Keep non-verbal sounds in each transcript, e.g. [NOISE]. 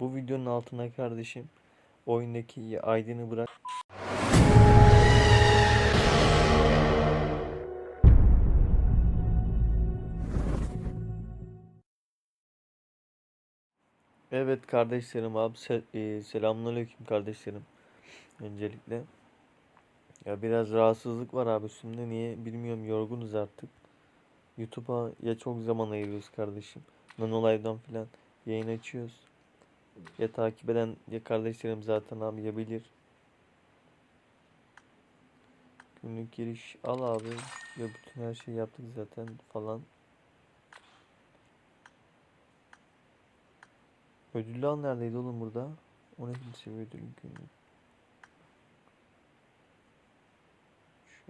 Bu videonun altına kardeşim oyundaki ID'ni bırak. Evet kardeşlerim abi se e, selamünaleyküm kardeşlerim. Öncelikle ya biraz rahatsızlık var abi üstümde niye bilmiyorum yorgunuz artık. YouTube'a ya çok zaman ayırıyoruz kardeşim. Nanolive'dan filan yayın açıyoruz. Ya takip eden ya kardeşlerim zaten abi ya bilir. Günlük giriş al abi. Ya bütün her şeyi yaptık zaten falan. Ödüllü al neredeydi oğlum burada? O ne seviye ödüllü günlük.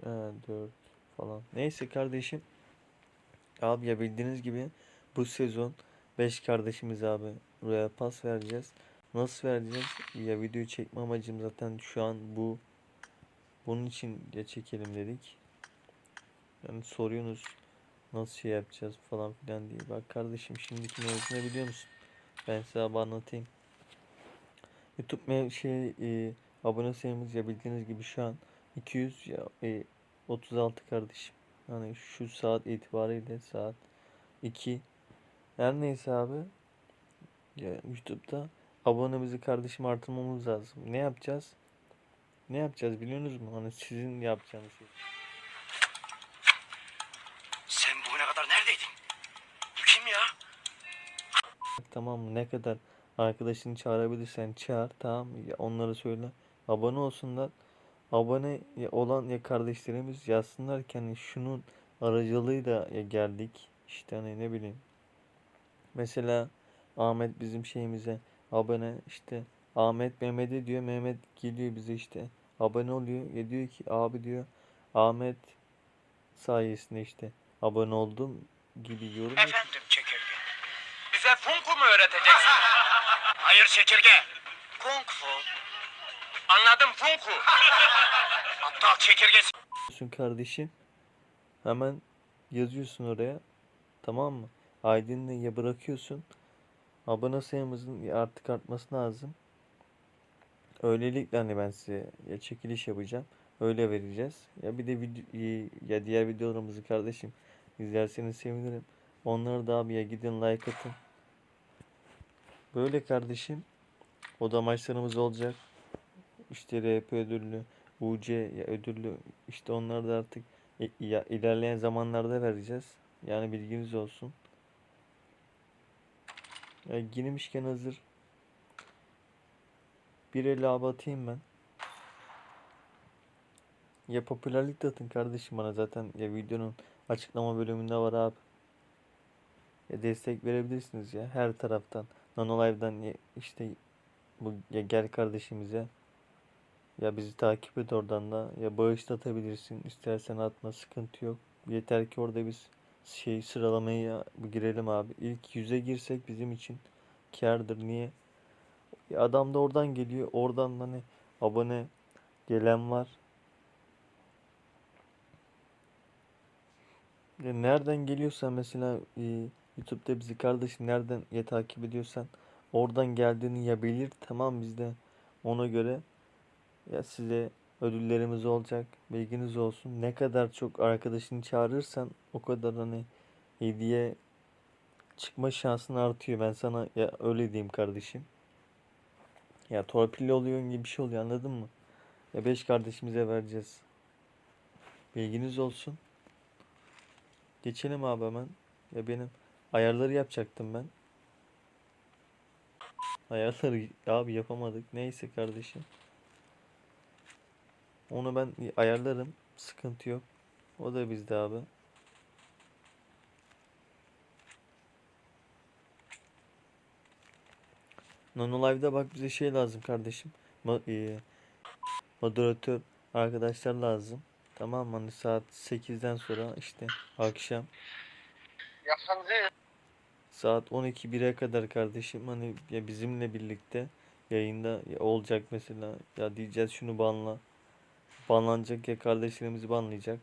Ha, 4 falan. Neyse kardeşim. Abi ya bildiğiniz gibi bu sezon 5 kardeşimiz abi Royal Pass vereceğiz. Nasıl vereceğiz? Ya videoyu çekme amacım zaten şu an bu. Bunun için ya çekelim dedik. Yani soruyorsunuz nasıl şey yapacağız falan filan diye. Bak kardeşim şimdiki mevzu ne biliyor musun? Ben size anlatayım. YouTube mev şey e, abone sayımız ya bildiğiniz gibi şu an 200 ya e, 36 kardeşim. Yani şu saat itibariyle saat 2. Her neyse abi. Ya YouTube'da abonemizi kardeşim artırmamız lazım. Ne yapacağız? Ne yapacağız biliyorsunuz mu? Hani sizin yapacağınız şey. Sen bugüne kadar neredeydin? Bu kim ya? Tamam? Ne kadar arkadaşını çağırabilirsen çağır tamam? Ya onlara söyle. Abone olsunlar. Abone olan ya kardeşlerimiz yazsınlar ki hani şunun aracılığıyla ya geldik. İşte hani ne bileyim. Mesela Ahmet bizim şeyimize abone işte Ahmet Mehmet'e diyor Mehmet geliyor bize işte abone oluyor ya diyor ki abi diyor Ahmet sayesinde işte abone oldum gibi yorum Efendim çekirge. Bize Kung Fu mu öğreteceksin? [LAUGHS] Hayır çekirge. Kung Fu. Anladım Kung Fu. [LAUGHS] Aptal çekirgesi. yapıyorsun kardeşim. Hemen yazıyorsun oraya. Tamam mı? ID'ni ya bırakıyorsun. Abone sayımızın artık artması lazım. Öylelikle hani ben size ya çekiliş yapacağım. Öyle vereceğiz. Ya bir de video, ya diğer videolarımızı kardeşim izlerseniz sevinirim. Onları da abi ya gidin like atın. Böyle kardeşim. O da maçlarımız olacak. İşte RP ödüllü, UC ya ödüllü işte onları da artık ya ilerleyen zamanlarda vereceğiz. Yani bilginiz olsun. Ya girmişken hazır. Bir el abi ben. Ya popülerlik de atın kardeşim bana zaten ya videonun açıklama bölümünde var abi. Ya destek verebilirsiniz ya her taraftan. Nanolive'dan işte bu ya gel kardeşimize. Ya bizi takip et oradan da. Ya bağış da atabilirsin. İstersen atma sıkıntı yok. Yeter ki orada biz şey sıralamaya bir girelim abi. İlk yüze girsek bizim için kârdır. Niye? Ya adam da oradan geliyor. Oradan hani abone gelen var. Ya nereden geliyorsan mesela e, YouTube'da bizi kardeşim nereden ya takip ediyorsan oradan geldiğini ya belir tamam biz de ona göre ya size ödüllerimiz olacak. Bilginiz olsun. Ne kadar çok arkadaşını çağırırsan o kadar hani hediye çıkma şansın artıyor. Ben sana ya öyle diyeyim kardeşim. Ya torpilli oluyor gibi bir şey oluyor anladın mı? Ya beş kardeşimize vereceğiz. Bilginiz olsun. Geçelim abi hemen. Ya benim ayarları yapacaktım ben. Ayarları abi yapamadık. Neyse kardeşim. Onu ben ayarlarım. Sıkıntı yok. O da bizde abi. Nanolive'da bak bize şey lazım kardeşim. Ma e, moderatör arkadaşlar lazım. Tamam mı? Hani saat 8'den sonra işte akşam saat 12-1'e kadar kardeşim hani ya bizimle birlikte yayında ya olacak mesela ya diyeceğiz şunu banla banlanacak ya kardeşlerimizi banlayacak.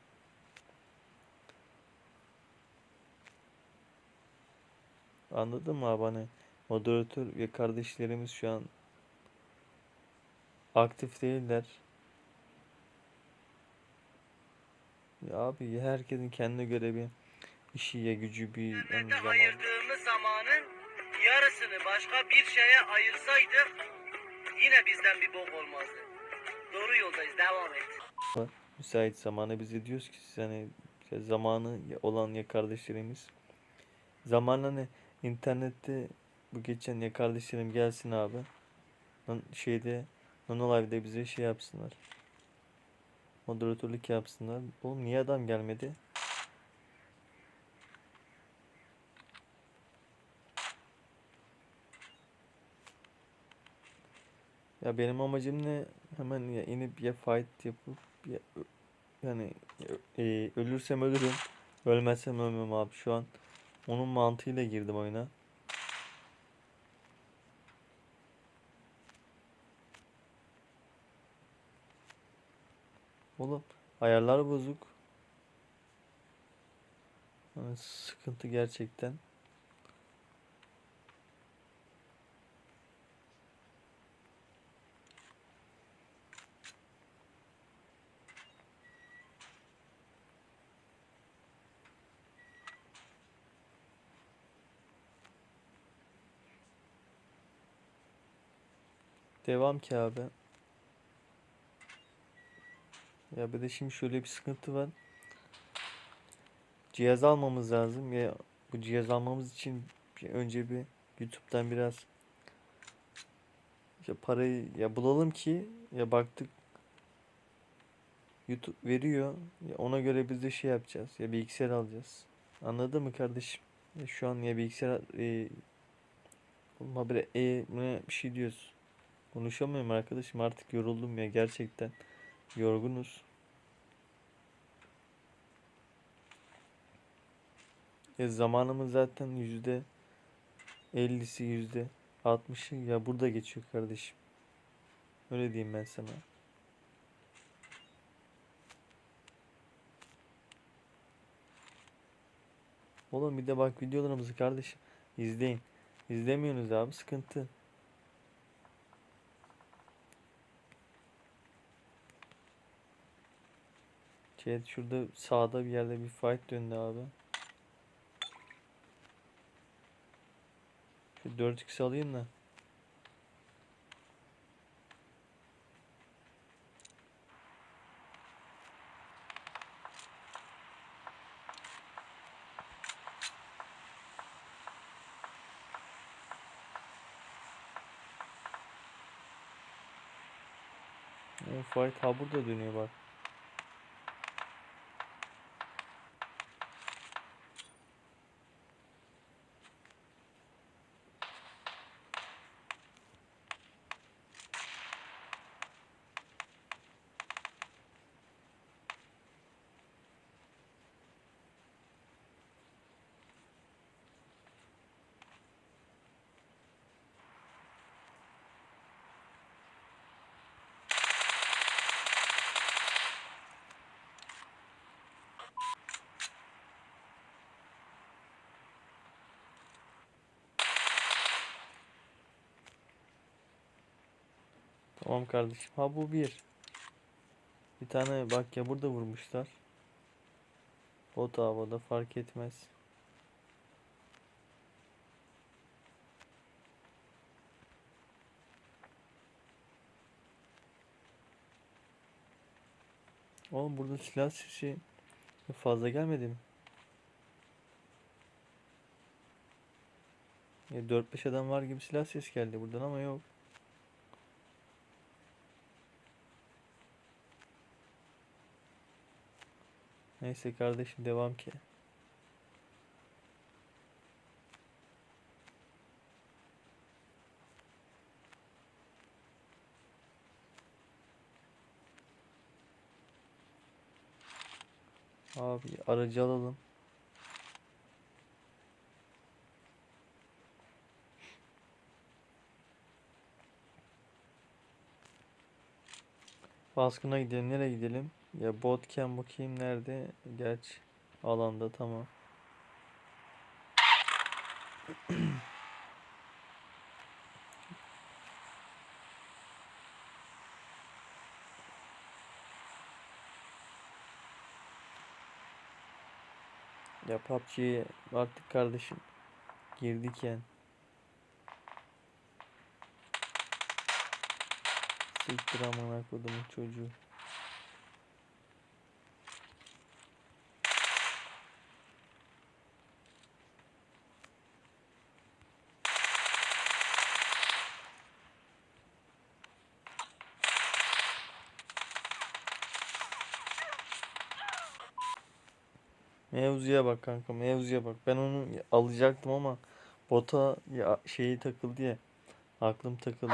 Anladın mı abi hani moderatör ve kardeşlerimiz şu an aktif değiller. Ya abi herkesin kendine göre bir işi ya gücü bir yani zaman. ayırdığımız zamanın yarısını başka bir şeye ayırsaydık yine bizden bir bok olmazdı. Doğru yoldayız devam et. müsait zamanı biz diyoruz ki siz hani zamanı olan ya kardeşlerimiz. Zaman hani internette bu geçen ya kardeşlerim gelsin abi. Lan şeyde Nono Live'de bize şey yapsınlar. Moderatörlük yapsınlar. Oğlum niye adam gelmedi ya benim amacım ne hemen ya inip ya fight yapıp ya yani e, ölürsem ölürüm ölmezsem ölmem abi şu an onun mantığıyla girdim oyuna Oğlum ayarlar bozuk. Yani sıkıntı gerçekten. Devam ki abi. Ya bir de şimdi şöyle bir sıkıntı var. Cihaz almamız lazım ya bu cihaz almamız için bir önce bir YouTube'dan biraz işte parayı ya bulalım ki ya baktık YouTube veriyor ya ona göre biz de şey yapacağız ya bilgisayar alacağız. Anladın mı kardeşim? Ya şu an ya bilgisayar e, oğlum habire e bir şey diyoruz. Konuşamıyorum arkadaşım artık yoruldum ya gerçekten. Yorgunuz. Ya zamanımız zaten yüzde 50'si yüzde 60'ı ya burada geçiyor kardeşim. Öyle diyeyim ben sana. Oğlum bir de bak videolarımızı kardeşim izleyin. İzlemiyorsunuz abi sıkıntı. Chat şurada sağda bir yerde bir fight döndü abi. Şu 4x alayım da. O fight ha burada dönüyor bak. Tamam kardeşim. Ha bu bir. Bir tane bak ya burada vurmuşlar. O da havada fark etmez. Oğlum burada silah sesi fazla gelmedi mi? Ya 4-5 adam var gibi silah ses geldi buradan ama yok. Neyse kardeşim devam ki. Abi aracı alalım. Baskına gidelim. Nereye gidelim? Ya botken bakayım nerede? Geç alanda tamam. ya PUBG'ye artık kardeşim girdik yani. Siktir amına kodumun çocuğu. Mevzuya bak kanka mevzuya bak. Ben onu alacaktım ama bota ya şeyi takıldı ya. Aklım takıldı.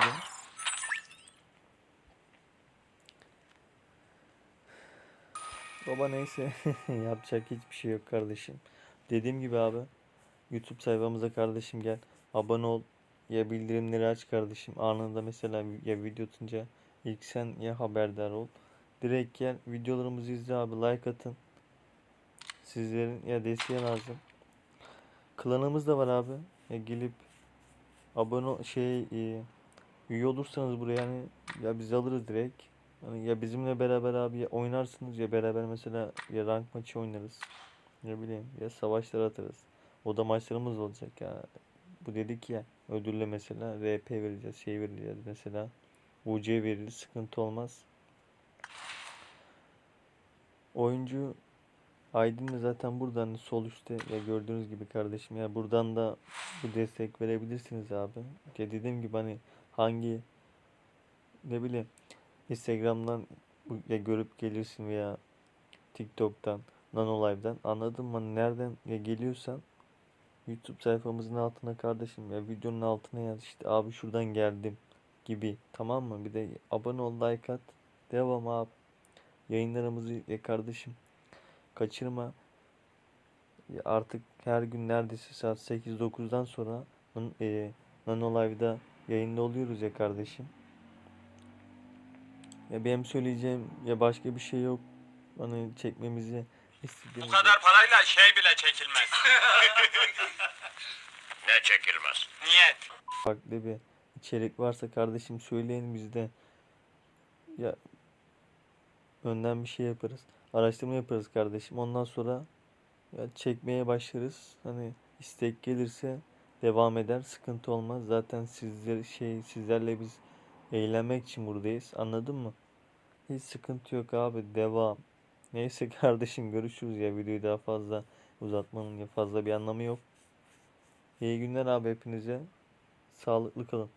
Baba neyse [LAUGHS] yapacak hiçbir şey yok kardeşim. Dediğim gibi abi YouTube sayfamıza kardeşim gel. Abone ol. Ya bildirimleri aç kardeşim. Anında mesela ya video atınca ilk sen ya haberdar ol. Direkt gel videolarımızı izle abi like atın. Sizlerin ya desteği lazım. Klanımız da var abi. Ya gelip abone şey e, üye olursanız buraya yani ya biz alırız direkt. Hani ya bizimle beraber abi ya oynarsınız ya beraber mesela ya rank maçı oynarız. Ne bileyim ya savaşlar atarız. O da maçlarımız olacak ya. Bu dedik ya ödülle mesela RP vereceğiz şey vereceğiz mesela. UC verilir sıkıntı olmaz. Oyuncu Aydın da zaten buradan sol üstte ya gördüğünüz gibi kardeşim ya buradan da bu destek verebilirsiniz abi. Ya dediğim gibi hani hangi ne bileyim Instagram'dan ya görüp gelirsin veya TikTok'tan, Nanolive'dan anladın mı? Hani Nereden ya geliyorsan YouTube sayfamızın altına kardeşim ya videonun altına yaz işte abi şuradan geldim gibi tamam mı? Bir de abone ol like at devam abi. Yayınlarımızı ya kardeşim kaçırma. Ya artık her gün neredeyse saat 8-9'dan sonra e, Nano Live'da yayında oluyoruz ya kardeşim. Ya benim söyleyeceğim ya başka bir şey yok. Hani çekmemizi Bu istediğimiz kadar parayla şey bile çekilmez. [LAUGHS] ne çekilmez? Niyet. farklı bir içerik varsa kardeşim söyleyin biz de ya önden bir şey yaparız. Araştırma yaparız kardeşim. Ondan sonra ya çekmeye başlarız. Hani istek gelirse devam eder. Sıkıntı olmaz. Zaten sizler şey sizlerle biz eğlenmek için buradayız. Anladın mı? Hiç sıkıntı yok abi. Devam. Neyse kardeşim görüşürüz ya. Videoyu daha fazla uzatmanın ya fazla bir anlamı yok. İyi günler abi hepinize. Sağlıklı kalın.